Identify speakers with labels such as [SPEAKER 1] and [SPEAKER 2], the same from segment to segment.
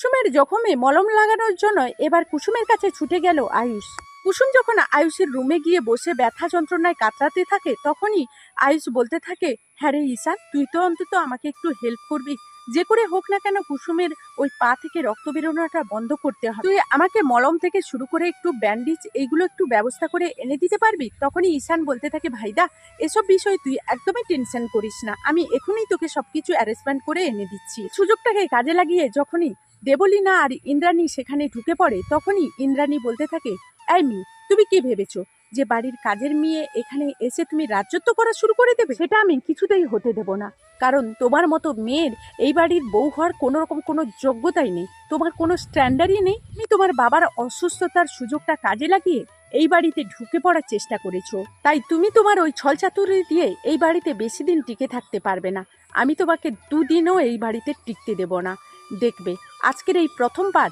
[SPEAKER 1] কুসুমের জখমে মলম লাগানোর জন্য এবার কুসুমের কাছে ছুটে গেল আয়ুষ। কুসুম যখন আয়ুষের রুমে গিয়ে বসে ব্যথা যন্ত্রণায় কাতরাতে থাকে, তখনই আয়ুষ বলতে থাকে হ্যাঁ রে ঈশান, তুই তো অন্তত আমাকে একটু হেল্প করবি। যে করে হোক না কেন কুসুমের ওই পা থেকে রক্ত বেরোনোটা বন্ধ করতে হবে। তুই আমাকে মলম থেকে শুরু করে একটু ব্যান্ডেজ এইগুলো একটু ব্যবস্থা করে এনে দিতে পারবি? তখনই ঈশান বলতে থাকে ভাইদা এসব বিষয় তুই একদমই টেনশন করিস না। আমি এখনই তোকে সবকিছু অ্যারেঞ্জমেন্ট করে এনে দিচ্ছি। সুযোগটাকে কাজে লাগিয়ে যখনই দেবলীনা আর ইন্দ্রাণী সেখানে ঢুকে পড়ে, তখনই ইন্দ্রাণী বলতে থাকে, এই মি তুমি কি ভেবেছো যে বাড়ির কাজের মেয়ে এখানে এসে তুমি রাজ্যত্ব করা শুরু করে দেবে? সেটা আমি কিছুতেই হতে দেব না। কারণ তোমার মতো মেয়ের এই বাড়ির বউ হওয়ার কোনো রকম কোনো যোগ্যতাই নেই। তোমার কোনো স্ট্যান্ডার্ডই নেই। তুমি তোমার বাবার অসুস্থতার সুযোগটা কাজে লাগিয়ে এই বাড়িতে ঢুকে পড়ার চেষ্টা করেছ। তাই তুমি তোমার ওই ছলচাতুরি দিয়ে এই বাড়িতে বেশি দিন টিকে থাকতে পারবে না। আমি তোমাকে দুদিনও এই বাড়িতে টিকতে দেব না। দেখবে। আজকের এই প্রথমবার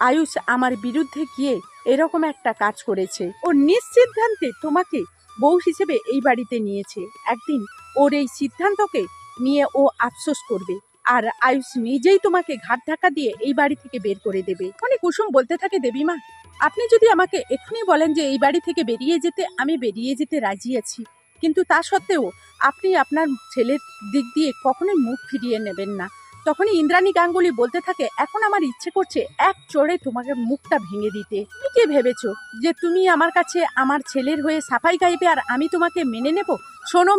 [SPEAKER 1] আয়ুষ আমার বিরুদ্ধে গিয়ে এরকম একটা কাজ করেছে। ও নিশ্চিদ্ধান্তে তোমাকে বউ হিসেবে এই বাড়িতে নিয়েছে। একদিন ওর এই সিদ্ধান্তকে নিয়ে ও আফসোস করবে আর আয়ুষ নিজেই তোমাকে ঘাট ধাক্কা দিয়ে এই বাড়ি থেকে বের করে দেবে। মানে কুসুম বলতে থাকে, দেবীমা, আপনি যদি আমাকে এখনই বলেন যে এই বাড়ি থেকে বেরিয়ে যেতে, আমি বেরিয়ে যেতে রাজি আছি। কিন্তু তা সত্ত্বেও আপনি আপনার ছেলের দিক দিয়ে কখনোই মুখ ফিরিয়ে নেবেন না। তখনই ইন্দ্রাণী গাঙ্গুলি বলতে থাকে, এখন আমার ইচ্ছে করছে এক চড়ে তোমাকে মুখটা ভেঙে দিতে। তুমি কি ভেবেছ যে তুমি আমার কাছে আমার ছেলের হয়ে সাফাই গাইবে আর আমি তোমাকে মেনে নেব? শোনো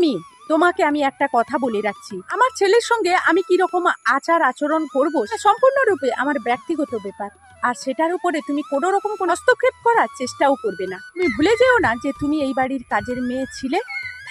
[SPEAKER 1] তোমাকে আমি একটা কথা বলে রাখছি। আমার ছেলের সঙ্গে আমি কি রকম আচার আচরণ করব সম্পূর্ণরূপে আমার ব্যক্তিগত ব্যাপার। আর সেটার উপরে তুমি কোনো রকম কোনো হস্তক্ষেপ করার চেষ্টাও করবে না। তুমি ভুলে যেও না যে তুমি এই বাড়ির কাজের মেয়ে ছিলে,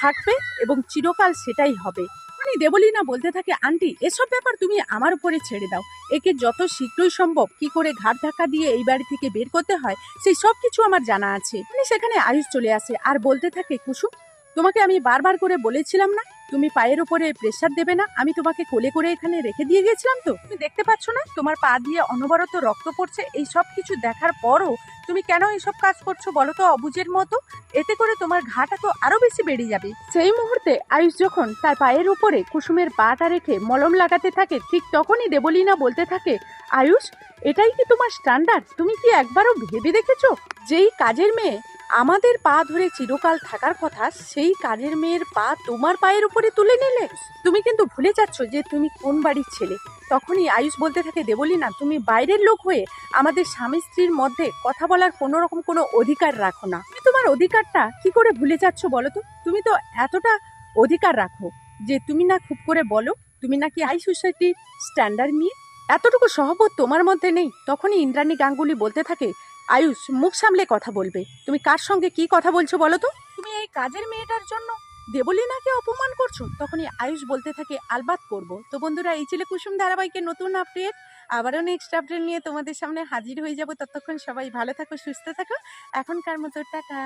[SPEAKER 1] থাকবে এবং চিরকাল সেটাই হবে। মানে দেবলীনা বলতে থাকে, আন্টি, এসব ব্যাপার তুমি আমার উপরে ছেড়ে দাও। একে যত শীঘ্রই সম্ভব কি করে ঘাট ধাক্কা দিয়ে এই বাড়ি থেকে বের করতে হয়, সেই সব কিছু আমার জানা আছে। সেখানে আয়ুষ চলে আসে, আর বলতে থাকে, কুসুম, তোমাকে আমি বারবার করে বলেছিলাম না? তুমি পায়ের উপরে প্রেসার দেবে না? আমি তোমাকে কোলে করে এখানে রেখে দিয়ে গেছিলাম তো। তুমি দেখতে পাচ্ছ না? তোমার পা দিয়ে অনবরত রক্ত পড়ছে। এই সব কিছু দেখার পরও তুমি কেন এসব কাজ করছ বলো তো অবুজের মতো? এতে করে তোমার ঘাটা তো আরও বেশি বেড়ে যাবে। সেই মুহূর্তে আয়ুষ যখন তার পায়ের উপরে কুসুমের পাটা রেখে মলম লাগাতে থাকে, ঠিক তখনই দেবলীনা বলতে থাকে, আয়ুষ, এটাই কি তোমার স্ট্যান্ডার্ড তুমি কি একবারও ভেবে দেখেছ যেই কাজের মেয়ে আমাদের পা ধরে চিরকাল থাকার কথা সেই কাজের মেয়ের পা তোমার পায়ের উপরে তুলে নিলে? তুমি কিন্তু ভুলে যাচ্ছ যে তুমি কোন বাড়ির ছেলে। তখনই আয়ুষ বলতে থাকে, দেবলি না, তুমি বাইরের লোক হয়ে আমাদের স্বামী স্ত্রীর মধ্যে কথা বলার কোনো রকম কোনো অধিকার রাখো না। তুমি তোমার অধিকারটা কি করে ভুলে যাচ্ছ বলো তো? তুমি তো এতটা অধিকার রাখো যে তুমি না খুব করে বলো, তুমি নাকি হাই সোসাইটির স্ট্যান্ডার্ড নিয়ে এতটুকু সহবত তোমার মধ্যে নেই। তখনই ইন্দ্রাণী গাঙ্গুলি বলতে থাকে আয়ুষ, মুখ সামলে কথা বলবে। তুমি কার সঙ্গে কি কথা বলছো বলো তো? তুমি এই কাজের মেয়েটার জন্য দেবলীনাকে অপমান করছ? তখনই আয়ুষ বলতে থাকে, আলবাত করব। তো বন্ধুরা, এই ছিল কুসুম ধারাবাহিকের নতুন আপডেট আবারও নেক্সট আপডেট নিয়ে তোমাদের সামনে হাজির হয়ে যাব। ততক্ষণ সবাই ভালো থাকো, সুস্থ থাকো। এখনকার মতো, টাটা।